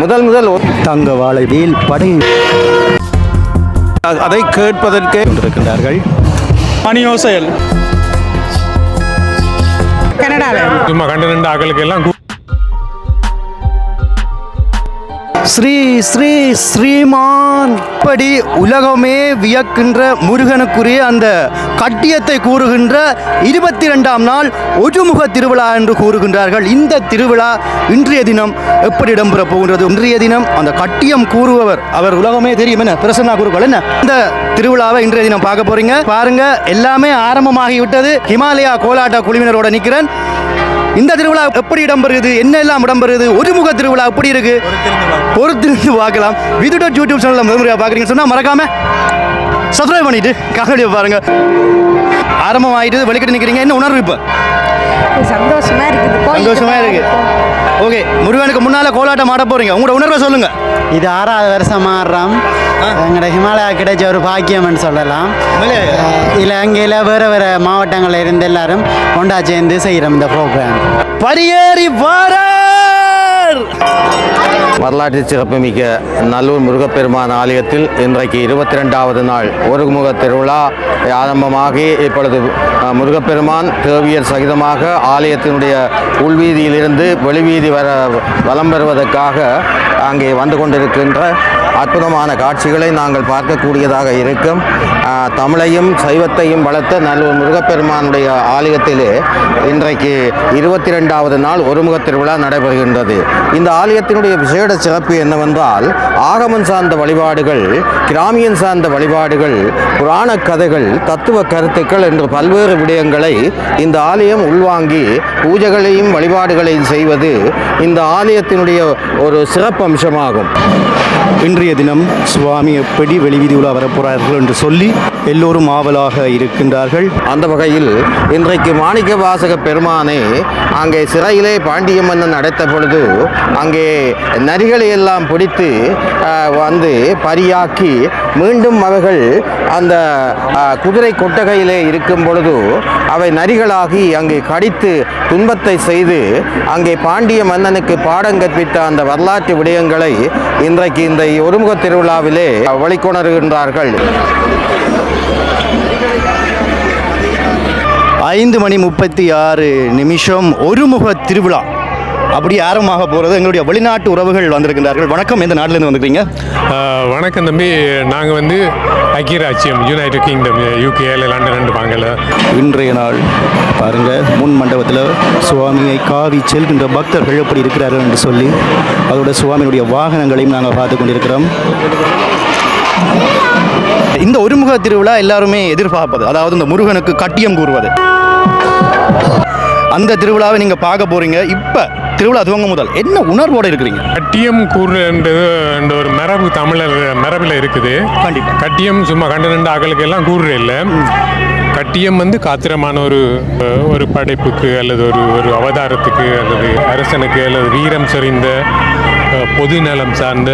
முதல் முதல் தங்க வாழைவேல் படை அதை கேட்பதற்கே கொண்டிருக்கின்றார்கள். மணியோசையல் கனடாவில் சும்மா கண்டு ரெண்டு அகலுக்கு எல்லாம் ஸ்ரீ ஸ்ரீ ஸ்ரீமான் இப்படி உலகமே வியக்கின்ற முருகனுக்குரிய அந்த கட்டியத்தை கூறுகின்ற இருபத்தி ரெண்டாம் நாள் ஒருமுக திருவிழா என்று கூறுகின்றார்கள். இந்த திருவிழா இன்றைய தினம் எப்படி இடம்பெற போகின்றது? இன்றைய தினம் அந்த கட்டியம் கூறுபவர் அவர் உலகமே தெரியும் என்ன? பிரசன்னா குருக்கள் என்ன? இந்த திருவிழாவை இன்றைய தினம் பார்க்க போறீங்க. பாருங்க எல்லாமே ஆரம்பமாகிவிட்டது. ஹிமாலயா கோலாட்ட குழுவினரோட நிற்கிறேன் இந்த திருவிழா எப்படி இடம்பெறுது என்ன எல்லாம் இடம்பெறுது ஒருமுக திருவிழா எப்படி இருக்கு? பொறுத்திருந்து பார்க்கலாம். விதுட யூடியூப் சேனலில் முதல் பார்க்குறீங்கன்னு சொன்னால் மறக்காம சப்ஸ்கிரைப் பண்ணிட்டு காணொலியை பாருங்க. ஆரம்பம் ஆயிட்டு வெளிக்கிட்டு நிற்கிறீங்க என்ன உணர்வு இப்போ? சந்தோஷமா இருக்குது. சந்தோஷமா இருக்கு. ஓகே முருகனுக்கு முன்னால கோலாட்டம் ஆட போறீங்க. உங்களோட உணர்வை சொல்லுங்க. இது ஆறாவது வருஷம் ஆடுறோம் எங்களோட ஹிமாலயா கிடைச்ச ஒரு பாக்கியம்னு சொல்லலாம். இலங்கையில் வேறு வேறு மாவட்டங்களில் இருந்து எல்லாரும் ஒன்றா சேர்ந்து செய்கிறோம் இந்த ப்ரோக்ராம் பரியேறி வாரர்! வரலாற்று சிறப்புமிக்க நல்லூர் முருகப்பெருமான் ஆலயத்தில் இன்றைக்கு இருபத்தி ரெண்டாவது நாள் ஒருமுக திருவிழா ஆரம்பமாகி இப்பொழுது முருகப்பெருமான் தேவியர் சகிதமாக ஆலயத்தினுடைய உள்வீதியிலிருந்து வெளிவீதி வர வலம் பெறுவதற்காக அங்கே வந்து கொண்டிருக்கின்ற அற்புதமான காட்சிகளை நாங்கள் பார்க்கக்கூடியதாக இருக்கும். தமிழையும் சைவத்தையும் வளர்த்த நல்லூர் முருகப்பெருமானுடைய ஆலயத்திலே இன்றைக்கு இருபத்தி ரெண்டாவது நாள் ஒருமுக திருவிழா நடைபெறுகின்றது. இந்த ஆலயத்தினுடைய விசேட சிறப்பு என்னவென்றால் ஆகமன் சார்ந்த வழிபாடுகள் கிராமியன் சார்ந்த வழிபாடுகள் புராண கதைகள் தத்துவ கருத்துக்கள் என்று பல்வேறு விடயங்களை இந்த ஆலயம் உள்வாங்கி பூஜைகளையும் வழிபாடுகளையும் செய்வது இந்த ஆலயத்தினுடைய ஒரு சிறப்பு அம்சமாகும் இன்றைய தினம் சுவாமி எப்படி வெளிவீதி உலா வரப்போகிறார்கள் என்று சொல்லி எல்லோரும் ஆவலாக இருக்கின்றார்கள். அந்த வகையில் இன்றைக்கு மாணிக்க வாசக பெருமானை அங்கே சிறையிலே பாண்டிய மன்னன் அடைத்த பொழுது அங்கே நரிகளை எல்லாம் பிடித்து வந்து பரியாக்கி மீண்டும் அவைகள் அந்த குதிரை கொட்டகையிலே இருக்கும் பொழுது அவை நரிகளாகி அங்கே கடித்து துன்பத்தை செய்து அங்கே பாண்டிய மன்னனுக்கு பாடம் கற்பித்த அந்த வரலாற்று விடயங்களை இன்றைக்கு இந்த ஒருமுக திருவிழாவிலே வழிகொணர்கின்றார்கள் ஐந்து மணி முப்பத்தி ஆறு நிமிஷம் ஒருமுக திருவிழா. அப்படி ஆரம்பமாக போகிறது எங்களுடைய வெளிநாட்டு உறவுகள் வந்திருக்கின்றார்கள். வணக்கம் எந்த நாட்டிலேருந்து வந்துருக்கீங்க வணக்கம் தம்பி. நாங்கள் வந்து ஐக்கிய ராச்சியம் யுனைடெட் கிங்டம் யூகேல லண்டன் ரெண்டு வாங்கல இன்றைய நாள் பாருங்க முன் மண்டபத்தில் சுவாமியை காவி செல்கின்ற பக்தர்கள் எப்படி இருக்கிறார்கள் என்று சொல்லி அதோட சுவாமியினுடைய வாகனங்களையும் நாங்கள் பார்த்து கொண்டிருக்கிறோம். இந்த ஒருமுக திருவிழா எல்லாருமே எதிர்பார்ப்பது அதாவது இந்த முருகனுக்கு கட்டியம் கூறுவது. அந்த திருவிழாவை நீங்கள் பார்க்க போறீங்க. இப்போ திருவிழா துவங்க முதல் என்ன உணர்வோடு இருக்கிறீங்க? கட்டியம் கூறுன்றது என்ற ஒரு மரபு தமிழர் மரபில் இருக்குது. கண்டிப்பா. கட்டியம் சும்மா கண்டு ரெண்டு அகலுக்கு எல்லாம் கூறுற இல்லை கட்டியம் வந்து காத்திரமான ஒரு ஒரு படைப்புக்கு அல்லது ஒரு ஒரு அவதாரத்துக்கு அல்லது அரசனுக்கு அல்லது வீரம் செறிந்த பொது நலம் சார்ந்த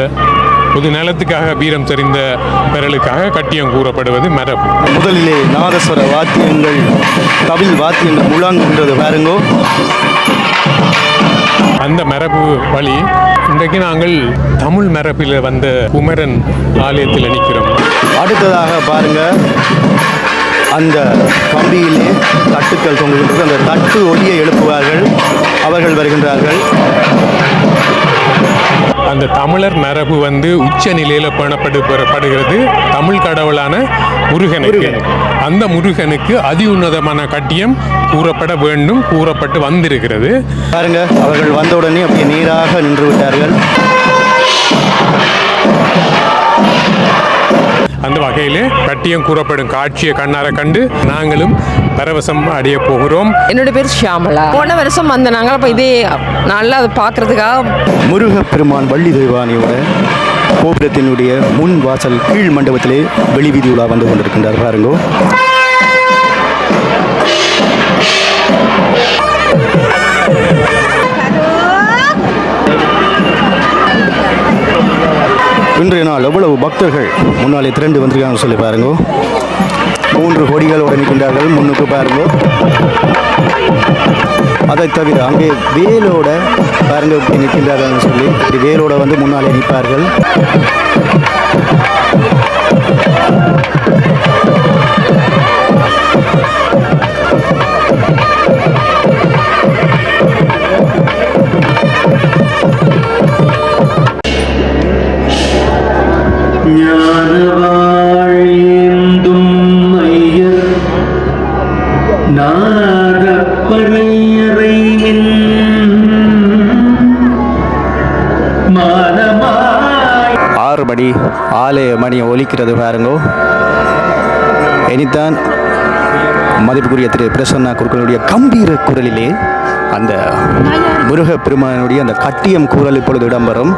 பொது நலத்துக்காக வீரம் செறிந்த பெறலுக்காக கட்டியம் கூறப்படுவது மரபு. முதலிலே நாதஸ்வர வாத்தியங்கள் கவில் வாத்தியங்கள் முழங்குகின்றது பாருங்கோ. அந்த மரபு வழி இன்றைக்கு நாங்கள் தமிழ் மரபில் வந்த குமரன் ஆலயத்தில் நிற்கிறோம். அடுத்ததாக பாருங்க அந்த கம்பியிலே தட்டுக்கள் தொங்குகின்றது. அந்த தட்டு ஒலியை எழுப்புவார்கள் அவர்கள் வருகின்றார்கள். அந்த தமிழர் மரபு வந்து உச்ச நிலையில் பேணப்படு படுகிறது. தமிழ் கடவுளான முருகனுக்கு. அந்த முருகனுக்கு அதி உன்னதமான கட்டியம் கூறப்பட வேண்டும் கூறப்பட்டு வந்திருக்கிறது. பாருங்க அவர்கள் வந்தவுடனே அப்படியே நேராக நின்று விட்டார்கள். அந்த வகையில் கட்டியம் கூறப்படும் காட்சியை கண்ணார கண்டு நாங்களும் பரவசம் அடைய போகிறோம். என்னோட பேர் ஷியாமலா. போன வருஷம் வந்த நாங்கள் அப்போ இதே நல்லா அதை பார்க்கறதுக்காக முருகப்பெருமான் வள்ளி தெய்வானியோட கோபுரத்தினுடைய முன் வாசல் கீழ் மண்டபத்திலே வெளிவீதி உலா வந்து கொண்டிருக்கின்றார். பாருங்கோ. இன்றைய நாள் எவ்வளவு பக்தர்கள் முன்னாலே திரண்டு வந்திருக்காங்கன்னு சொல்லி பாருங்க. மூன்று கொடிகள் உடனிக்கின்றார்கள் முன்னுக்கு பாருங்க. அதை தவிர அங்கே வேலோட பாருங்க இப்படி நிற்கின்றார்கள் சொல்லி இப்படி வேலோட வந்து முன்னாலே நிற்பார்கள். ஆறு ஆலய மணி ஒலிக்கிறது பாருங்கோ. இனித்தான் மதிப்புக்குரிய திரு பிரசன்னா குருக்களுடைய கம்பீர குரலிலே அந்த முருக பெருமானுடைய அந்த கட்டியம் குரல் இப்பொழுது இடம்பெறும்.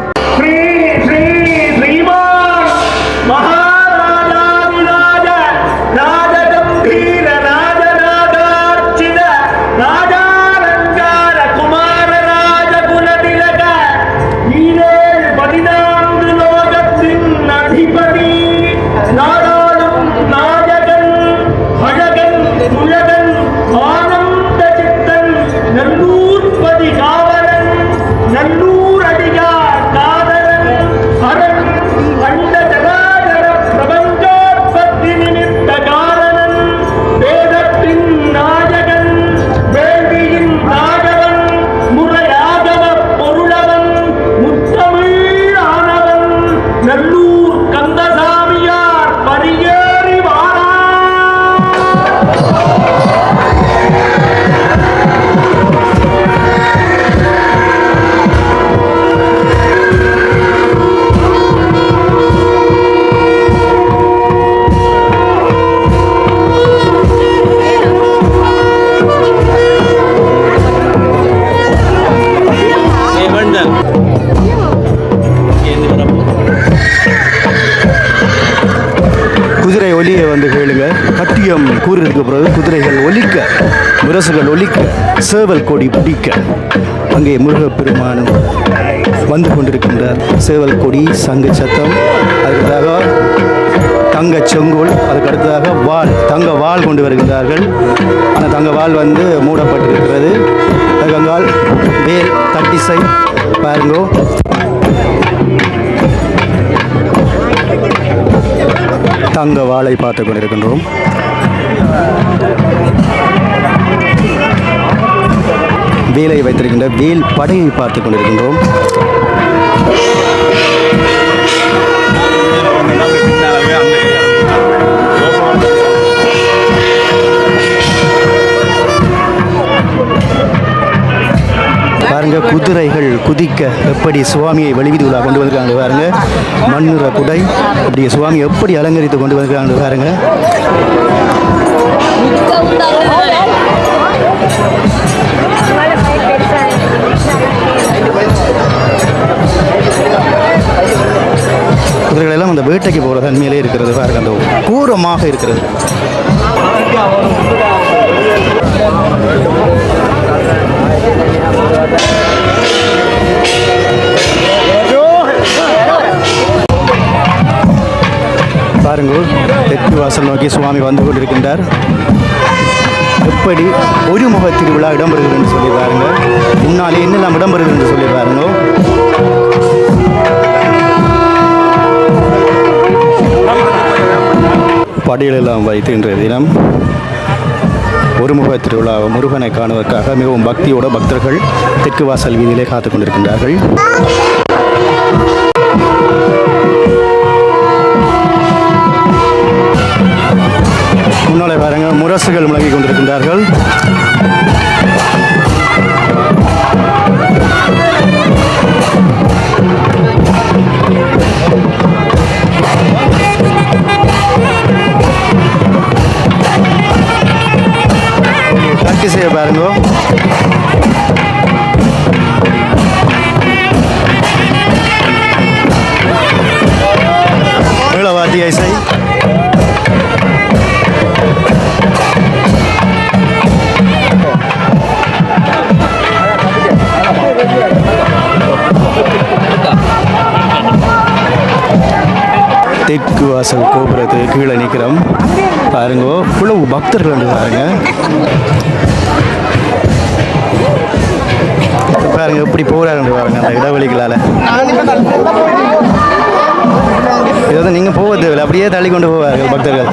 முரசுகள் ஒலிக்க சேவல் கொடி பிடிக்க அங்கே முருகப்பெருமானும் வந்து கொண்டிருக்கின்றார். சேவல் கொடி சங்கு சத்தம் அதுக்காக தங்க செங்கோல் அதுக்கு அடுத்ததாக வாள் தங்க வாள் கொண்டு வருகின்றார்கள். ஆனால் தங்க வாள் வந்து மூடப்பட்டிருக்கிறது. அதுக்கங்கால் வேல் தட்டிசை பாருங்கோ. தங்க வாளை பார்த்து கொண்டிருக்கின்றோம். வேலை வைத்திருக்கின்ற வேல் படையை பார்த்து கொண்டிருக்கின்றோம். பாருங்க குதிரைகள் குதிக்க எப்படி சுவாமியை வழிவிதிகளாக கொண்டு வந்திருக்காங்க பாருங்க. மண்ணுற குடை இப்படி சுவாமி எப்படி அலங்கரித்து கொண்டு வந்திருக்காங்க பாருங்க. தான் அந்த வேட்டைக்கு போகிற தன்மையிலே இருக்கிறது பாருங்க அந்த கூரமாக இருக்கிறது. பாருங்க தெற்கு வாசல் நோக்கி சுவாமி வந்து கொண்டிருக்கின்றார். எப்படி ஒரு முக திருவிழா இடம்பெறுகிறது என்று சொல்லி பாருங்கள் முன்னாலே என்னெல்லாம் இடம்பெறுகிறது என்று சொல்லி பாருங்கள் படிகளெல்லாம் வைத்து இன்றைய தினம் ஒருமுக திருவிழா முருகனை காணுவதற்காக மிகவும் பக்தியோட பக்தர்கள் தெற்கு வாசல் வீதியிலே காத்துக் கொண்டிருக்கின்றார்கள். முன்னாலே பாருங்கள் முரசுகள் முழங்கிக் கொண்டிருக்கின்றார்கள். கட்டி செய்ய பாருங்க வாத்திய இசை தெற்கு வாசல் கோபுரத்துக்கு கீழே நிற்கிறோம். பாருங்க இவ்வளவு பக்தர்கள் வந்து பாருங்க. பாருங்க எப்படி போகிறாருன்னு பாருங்க அந்த இடைவெளிகளால். இது வந்து நீங்கள் போக தேவையில்லை அப்படியே தள்ளி கொண்டு போவார்கள் பக்தர்கள்.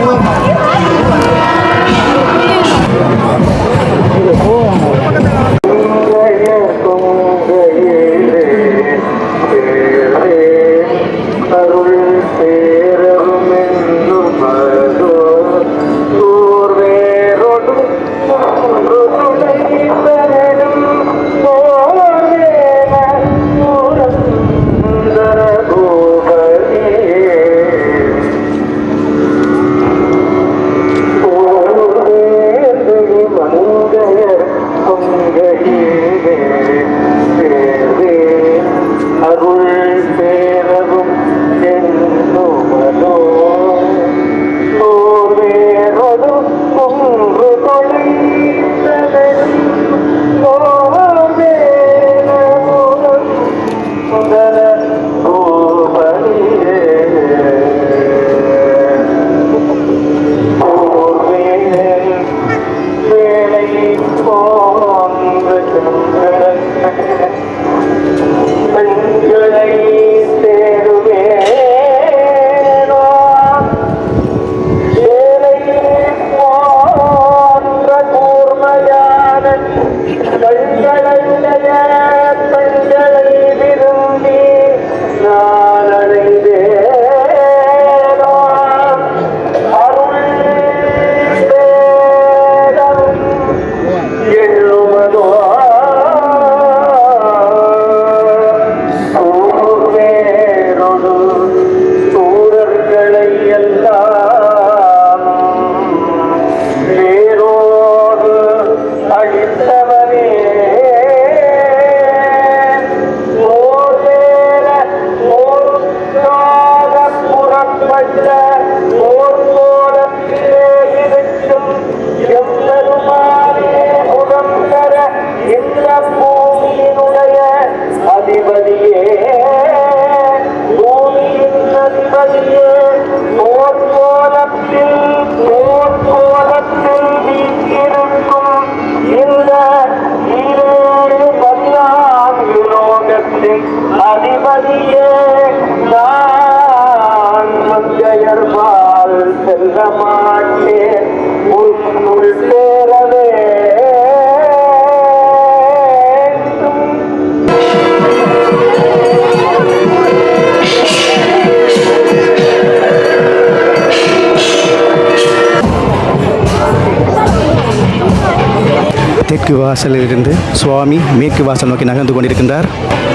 தெற்கு வாசலில் இருந்து சுவாமி மேற்கு வாசல் நோக்கி நகர்ந்து கொண்டிருக்கின்றார்.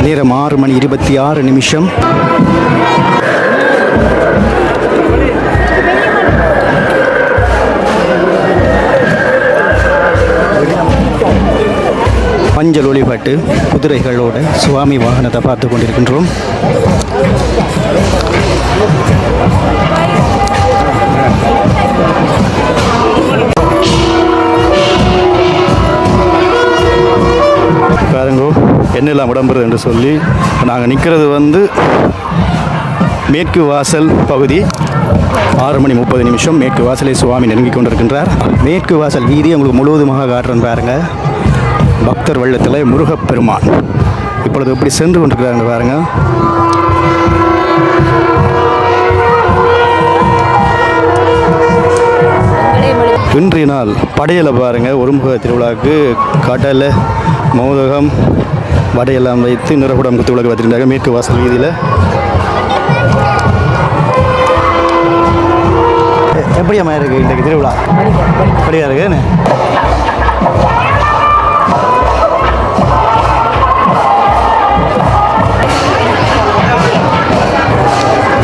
நேரம் ஆறு மணி இருபத்தி ஆறு நிமிஷம். மஞ்சள் ஒளிபாட்டு குதிரைகளோட சுவாமி வாகனத்தை பார்த்து கொண்டிருக்கின்றோம். பாருங்கோ என்னெல்லாம் விடம்புறது என்று சொல்லி நாங்கள் நிற்கிறது வந்து மேற்கு வாசல் பகுதி. ஆறு மணி முப்பது நிமிஷம் மேற்கு வாசலை சுவாமி நெருங்கி கொண்டிருக்கின்றார். மேற்கு வாசல் வீதி உங்களுக்கு முழுவதுமாக காட்டுறேன் பாருங்க. பக்தர் வெள்ளத்தில் முருகப்பெருமான். இப்பொழுது எப்படி சென்று கொண்டிருக்கிறாங்க பாருங்க. இன்றைய நாள் படையலை பாருங்கள் ஒருமுக திருவிழாவுக்கு கடலை மோதகம் வடையெல்லாம் வைத்து நிறகுடம் குத்து விளக்கு வைத்திருந்தாங்க மேற்கு வாசல் வீதியில். எப்படியாம்மா இருக்கு இன்றைக்கு திருவிழா? அப்படியா இருக்கு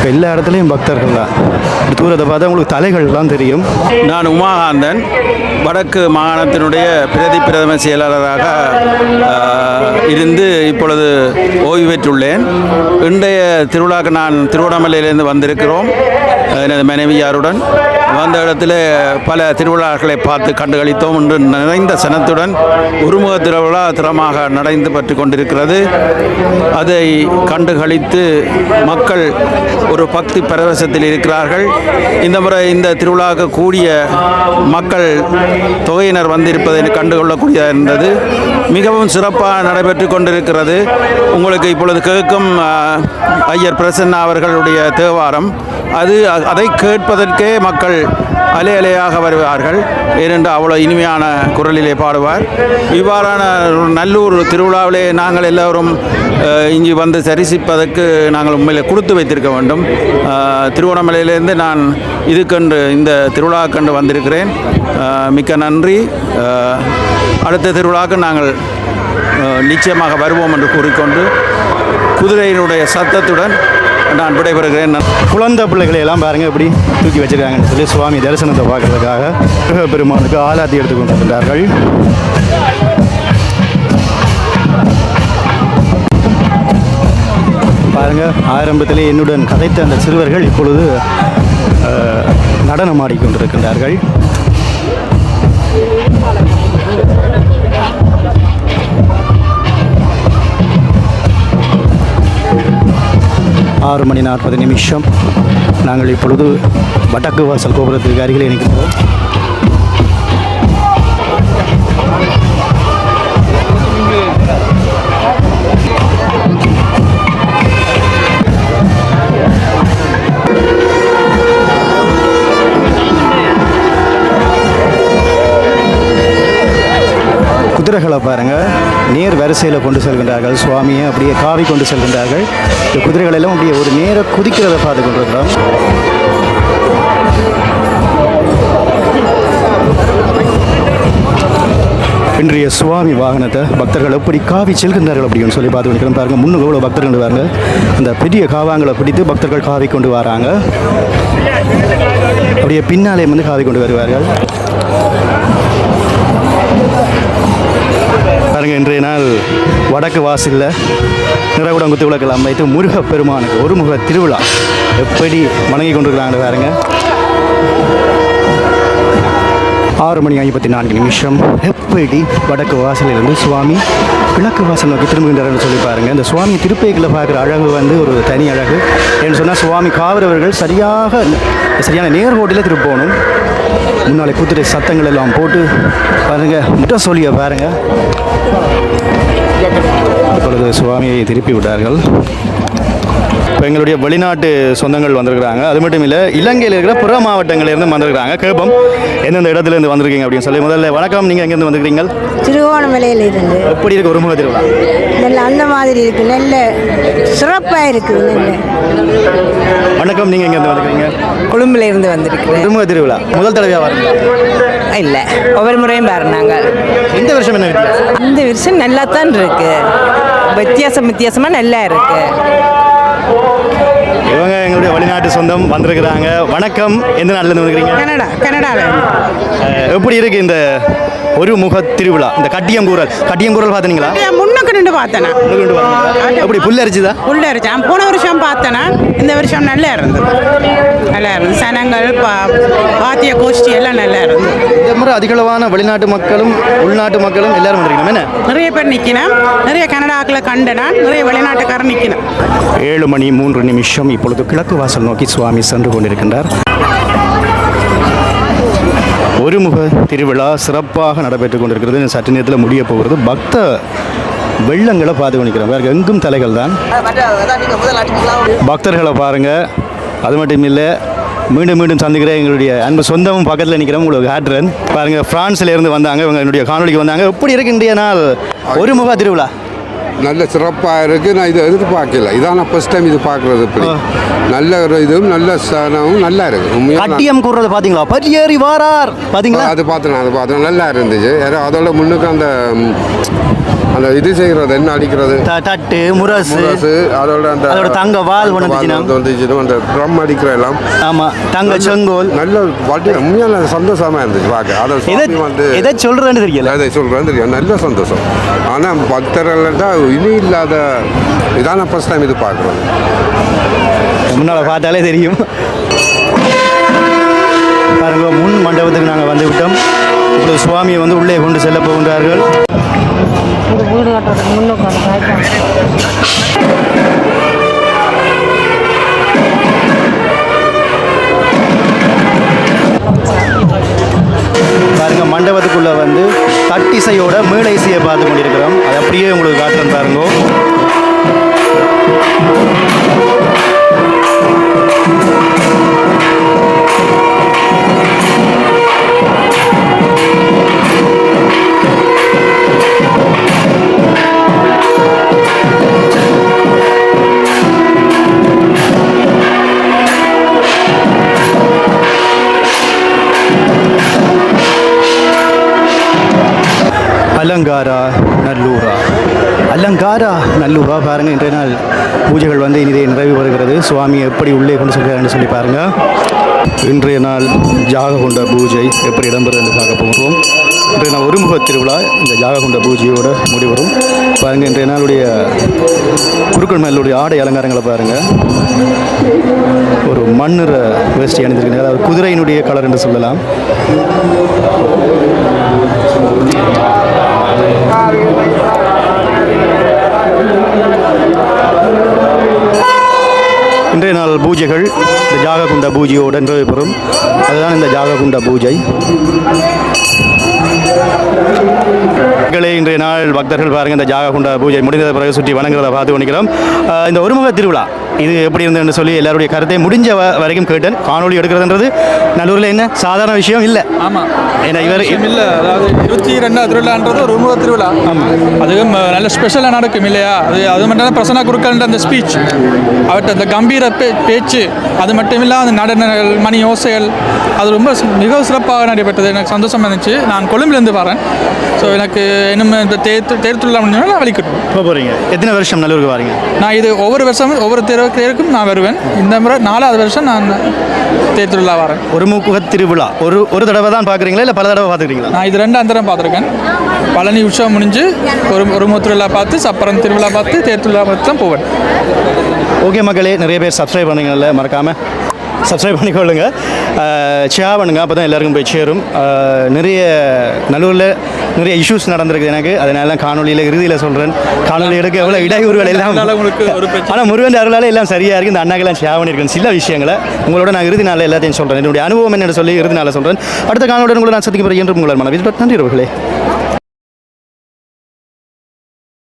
இப்போ எல்லா இடத்துலையும் பக்தர்கள் தான். தூரத்தை பார்த்தா உங்களுக்கு தலைகள்லாம் தெரியும். நான் உமாகாந்தன். வடக்கு மாகாணத்தினுடைய பிரதி பிரதம செயலாளராக இருந்து இப்பொழுது ஓய்வு பெற்றுள்ளேன். இன்றைய திருவிழாக்கு நான் திருவண்ணாமலையிலிருந்து வந்திருக்கிறோம். எனது மனைவியாருடன் வந்த இடத்துல பல திருவிழாக்களை பார்த்து கண்டுகளித்தோம். என்று நிறைந்த சனத்துடன் உருமுக திருவிழா திறமாக நடந்து பற்றி கொண்டிருக்கிறது. அதை கண்டுகளித்து மக்கள் ஒரு பக்தி பரவசத்தில் இருக்கிறார்கள். இந்த முறை இந்த திருவிழாவுக்கு கூடிய மக்கள் தொகையினர் வந்திருப்பதை கண்டுகொள்ளக்கூடியதாக இருந்தது. மிகவும் சிறப்பாக நடைபெற்று கொண்டிருக்கிறது. உங்களுக்கு இப்பொழுது கேட்கும் ஐயர் பிரசன்னா அவர்களுடைய தேவாரம் அது அதை கேட்பதற்கே மக்கள் அலை அலையாக வருவார்கள். ஏனென்று அவ்வளோ இனிமையான குரலிலே பாடுவார். இவ்வாறான நல்லூர் திருவிழாவிலே நாங்கள் எல்லோரும் இங்கு வந்து தரிசிப்பதற்கு நாங்கள் உண்மையில் கொடுத்து வைத்திருக்க வேண்டும். திருவண்ணாமலையிலேருந்து நான் இதுக்கென்று இந்த திருவிழா கண்டு வந்திருக்கிறேன் மிக்க நன்றி. அடுத்த திருவிழாவுக்கு நாங்கள் நிச்சயமாக வருவோம் என்று கூறிக்கொண்டு குதிரையினுடைய சத்தத்துடன் நான் விடைபெறுகிறேன். குழந்தை பிள்ளைகளை எல்லாம் பாருங்கள் எப்படி தூக்கி வச்சுருக்காங்கன்னு சொல்லி சுவாமி தரிசனத்தை பார்க்கறதுக்காக பெருமானுக்கு ஆலாத்தி எடுத்துக்கொண்டு கொண்டிருக்கிறார்கள் பாருங்க ஆரம்பத்திலே என்னுடன் கதைத்த அந்த சிறுவர்கள் இப்பொழுது நடனம் ஆடிக்கொண்டிருக்கின்றார்கள் ஆறு மணி நாற்பது நிமிஷம். நாங்கள் இப்பொழுது வடக்கு வாசல் கோபுரத்திற்கு அருகில் இணைக்கிறோம் குதிரைகளை பாருங்கள் நேர் வரிசையில் கொண்டு செல்கின்றார்கள். சுவாமியை அப்படியே காவி கொண்டு செல்கின்றார்கள். இந்த குதிரைகள் எல்லாம் அப்படியே ஒரு நேர குதிக்கிறதை பார்த்து கொண்டிருக்கிறோம் இன்றைய சுவாமி வாகனத்தை பக்தர்கள் எப்படி காவி செல்கின்றார்கள் அப்படின்னு சொல்லி பார்த்து கொண்டிருக்கிறோம் பாருங்க முன்னுக்கு எவ்வளோ பக்தர்கள் வராங்க அந்த பெரிய காவாங்களை பிடித்து பக்தர்கள் காவி கொண்டு வராங்க. அப்படியே பின்னாலே வந்து காவி கொண்டு வருவார்கள். பாருங்க இன்றைய நாள் வடக்கு வாசலில் நிறகுடங்குத்து விளக்கெல்லாம் வைத்து முருகப் பெருமானுக்கு ஒரு முக திருவிழா. எப்படி வணங்கி கொண்டிருக்கிறாங்க பாருங்க. ஆறு மணி ஐம்பத்தி நான்கு நிமிஷம். எப்படி வடக்கு வாசலிலிருந்து சுவாமி கிழக்கு வாசல் நோக்கி திரும்புகின்றார்னு சொல்லி பாருங்க. இந்த சுவாமி திருப்பேக்கில் பார்க்குற அழகு வந்து ஒரு தனி அழகு. என்று சொன்னால் சுவாமி காவிரவர்கள் சரியாக சரியான நேர்கோட்டில் திருப்போகணும் முன்னாலே குதிரை சத்தங்கள் எல்லாம் போட்டு பாருங்க முட்ட சொல்லிய பாருங்க. இப்பொழுது சுவாமியை திருப்பி விட்டார்கள். இப்போ எங்களுடைய வெளிநாட்டு சொந்தங்கள் வந்திருக்கிறாங்க. அது மட்டும் இல்லை இலங்கையில் இருக்கிற புற மாவட்டங்களிலிருந்து வந்திருக்கிறாங்க. கேட்போம் எந்தெந்த இடத்துலேருந்து வந்திருக்கீங்க அப்படின்னு சொல்லி. முதல்ல வணக்கம் நீங்கள் எங்கேருந்து வந்திருக்கிறீங்க? திருவோணமலையில் இருந்து எப்படி இருக்கு ஒரு முக திருவிழா? நல்ல அந்த மாதிரி இருக்கு. நல்ல சிறப்பாக இருக்குது நல்ல. வணக்கம் நீங்கள் எங்கேருந்து வந்திருக்கீங்க கொழும்புல இருந்து வந்திருக்கிறேன். திருமுக திருவிழா. முதல் தடவையாக வரீங்க? இல்லை. ஒவ்வொரு முறையும் பாருனாங்க இந்த வருஷம் என்ன வித்தியாசம்? இந்த வருஷம் நல்லா தான் இருக்கு. வித்தியாசம் வித்தியாசமா நல்லா இருக்கு. இவங்க எங்களுடைய வெளிநாட்டு சொந்தம் வந்திருக்கிறாங்க. வணக்கம். எந்த நாட்டிலேருந்து வந்திருக்கிறீங்க? கனடா கனடாவில் எப்படி இருக்கு இந்த ஒரு முக திருவிழா? இந்த கட்டியங்கூரல் கட்டியங்கூரல் பார்த்தீங்களா நின்று பார்த்தேனா? எப்படி புல்லரிச்சுதா உள்ள இருந்துச்சான் போன வருஷம் பார்த்தேனா? இந்த வருஷம் நல்லா இருந்தது. நல்லா இருந்தது. சனங்கள் பா வாத்திய கோஷ்டி எல்லாம் நல்லா இருந்தது. இந்த முறை அதிகளவான வெளிநாட்டு மக்களும் உள்நாட்டு மக்களும் எல்லாரும் வந்திருக்கணும். என்ன? நிறைய பேர் நிற்கினேன் நிறைய கனடாக்களை கண்டனா. நிறைய வெளிநாட்டுக்காரர் நிற்கினேன் ஏழு மணி மூன்று நிமிஷம் இப்பொழுது கிழக்கு வாசல் நோக்கி சுவாமி சென்று கொண்டிருக்கின்றார். ஒருமுக திருவிழா சிறப்பாக நடைபெற்றுக் கொண்டிருக்கிறது. சற்று நேரத்தில் முடிய போகிறது. பக்த வெள்ளங்களை பார்த்து கொண்டிருக்கிறோம் வேறு எங்கும் தலைகள் தான். பக்தர்களை பாருங்க. அது மட்டும் இல்லை மீண்டும் மீண்டும் சந்திக்கிற எங்களுடைய அன்பு சொந்தமும் பக்கத்தில் நிற்கிறோம் உங்களுக்கு காட்டுறேன் பாருங்க பிரான்ஸ்ல இருந்து வந்தாங்க. இவங்க என்னுடைய காணொலிக்கு வந்தாங்க. எப்படி இருக்கு இன்றைய நாள்? ஒருமுக திருவிழா. நல்ல சிறப்பாக இருக்குது நான் இதை எதிர்பார்க்கல இதான் நான் ஃபஸ்ட் டைம் இது பார்க்குறது இப்படி. நல்ல ஒரு இதுவும் நல்ல சனமும் நல்லா இருக்குது கட்டியம் கூறுறது பாத்தீங்களா? பரியேறி வாரார். பாத்தீங்களா? அது பார்த்தேன் அது பார்த்தேன். நல்லா இருந்துச்சு. ஏன்னா அதோட முன்னுக்கு அந்த அந்த இது செய்கிறது என்ன அடிக்கிறது? தட்டு முரசு அதோட அந்த அதோட தங்க வால் வந்துச்சுன்னா? வந்து வந்துச்சுன்னா அந்த ட்ரம் அடிக்கிற எல்லாம். ஆமா தங்க செங்கோல். நல்ல வட்டி உண்மையான சந்தோஷமா இருந்துச்சு பார்க்க. அதை வந்து எதை சொல்றேன்னு தெரியல. அதை சொல்கிறேன் தெரியும் நல்ல சந்தோஷம். ஆனால் பக்தர்கள் தான் இனி இல்லாத இதான் நான் ஃபஸ்ட் டைம் இது பார்க்குறேன் முன்னால பார்த்தாலே தெரியும். பாருங்க முன் மண்டபத்துக்கு நாங்கள் வந்து விட்டோம். இப்பொழுது சுவாமியை வந்து உள்ளே கொண்டு செல்ல போகின்றார்கள். வீடு கட்டுறதுக்கு முன்னுக்கு பாருங்க மண்டபத்துக்குள்ள வந்து தட்டிசையோட மேளை இசையை பார்த்து கொண்டிருக்கிறோம். அது அப்படியே உங்களுக்கு காட்டுறேன் பாருங்க. அலங்காரா நல்லூரா? அலங்காரா நல்லூரா பாருங்கள் இன்றைய நாள் பூஜைகள் வந்து இனிதே நிறைவு வருகிறது சுவாமி எப்படி உள்ளே கொண்டு சொல்கிறாருன்னு சொல்லி பாருங்கள் இன்றைய நாள் ஜாககுண்ட பூஜை எப்படி இடம்பெறும் என்று பார்க்க போகிறோம். இன்றைய நாள் ஒருமுக திருவிழா இந்த ஜாககுண்ட பூஜையோட முடிவரும். பாருங்கள் இன்றைய நாளுடைய குருக்கள் மேலுடைய ஆடை அலங்காரங்களை பாருங்கள் ஒரு மண்ணிற வேஷ்டி அணிந்திருக்கிறார். அதாவது குதிரையினுடைய கலர் என்று சொல்லலாம். இன்றைய நாள் பூஜைகள் இந்த ஜாககுண்ட பூஜையோடு நிறைவு பெறும். அதுதான் இந்த ஜாககுண்ட பூஜை. இன்றைய நாள் பக்தர்கள் பாருங்க இந்த ஜாககுண்ட பூஜை முடிந்த பிறகு சுற்றி வணங்குறதை பார்த்து கொண்டிருக்கிறோம். இந்த ஒருமுக திருவிழா இது எப்படி இருந்ததுன்னு சொல்லி எல்லாருடைய கருத்தை முடிஞ்ச வரைக்கும் கேட்டேன் காணொளி எடுக்கிறதுன்றது நல்லூரில் என்ன? சாதாரண விஷயம் இல்லை. ஆமாம் ஏன்னா இவர் இல்லை. அதாவது இருபத்தி ரெண்டாவது திருவிழான்றது ஒரு உருவ திருவிழா. அதுவும் அஹ், நல்ல ஸ்பெஷலாக நடக்கும் இல்லையா? அது அது மட்டும் தான் பிரசன்னா குருக்கள்ன்ற அந்த ஸ்பீச் அவர்கிட்ட அந்த கம்பீர பே பேச்சு அது மட்டும் இல்லை அந்த நடனங்கள் மணி ஓசைகள் அது ரொம்ப மிக சிறப்பாக நடைபெற்றது. எனக்கு சந்தோஷமாக இருந்துச்சு. நான் கொழும்புலேருந்து வரேன். ஸோ எனக்கு இன்னும் இந்த தேர் தேர் திருவிழா முடிஞ்சோன்னா நான் வலிக்கட்டும் இப்போ போகிறீங்க எத்தனை வருஷம் நல்லூருக்கு வாரீங்க? நான் இது ஒவ்வொரு வருஷமும் ஒவ்வொரு தேர் தேருக்கும் நான் வருவேன். இந்த முறை நாலாவது வருஷம் நான் தேர் திருவிழா வரேன். ஒரு முக திருவிழா. ஒரு ஒரு தடவை தான் பார்க்குறீங்களா இல்லை பல தடவை பார்த்துக்கிறீங்களா? நான் இது ரெண்டு அந்தரம் பார்த்துருக்கேன். பழனி உற்சவம் முடிஞ்சு ஒரு ஒரு முக திருவிழா பார்த்து சப்பரம் திருவிழா பார்த்து தேர் திருவிழா பார்த்து தான் போவேன். ஓகே மக்களே நிறைய பேர் சப்ஸ்கிரைப் பண்ணுங்கள்ல மறக்காமல் சப்ஸ்கிரைப் பண்ணிக்கொள்ளுங்க. ஷேர் பண்ணுங்க. அப்போ தான் எல்லாருக்கும் போய் சேரும். நிறைய நல்லூரில் நிறைய இஷ்யூஸ் நடந்திருக்கு எனக்கு. அதனால காணொலியில் இறுதியில் சொல்கிறேன் காணொலி எடுக்க எவ்வளோ இடையூறுகள் எல்லாம். ஆனால் முருகன் அருளால் எல்லாம் சரியாக இருக்குது இந்த அண்ணாக்கெல்லாம் ஷேர் பண்ணியிருக்கேன் சில விஷயங்களை உங்களோட நான் இறுதி நாளில் எல்லாத்தையும் சொல்கிறேன் என்னுடைய அனுபவம் என்னென்னு சொல்லி இறுதி நாளில் சொல்கிறேன் அடுத்த காணொலியுடன் உங்களை நான் சந்திக்கும் என்று உங்களை மனதில் நன்றி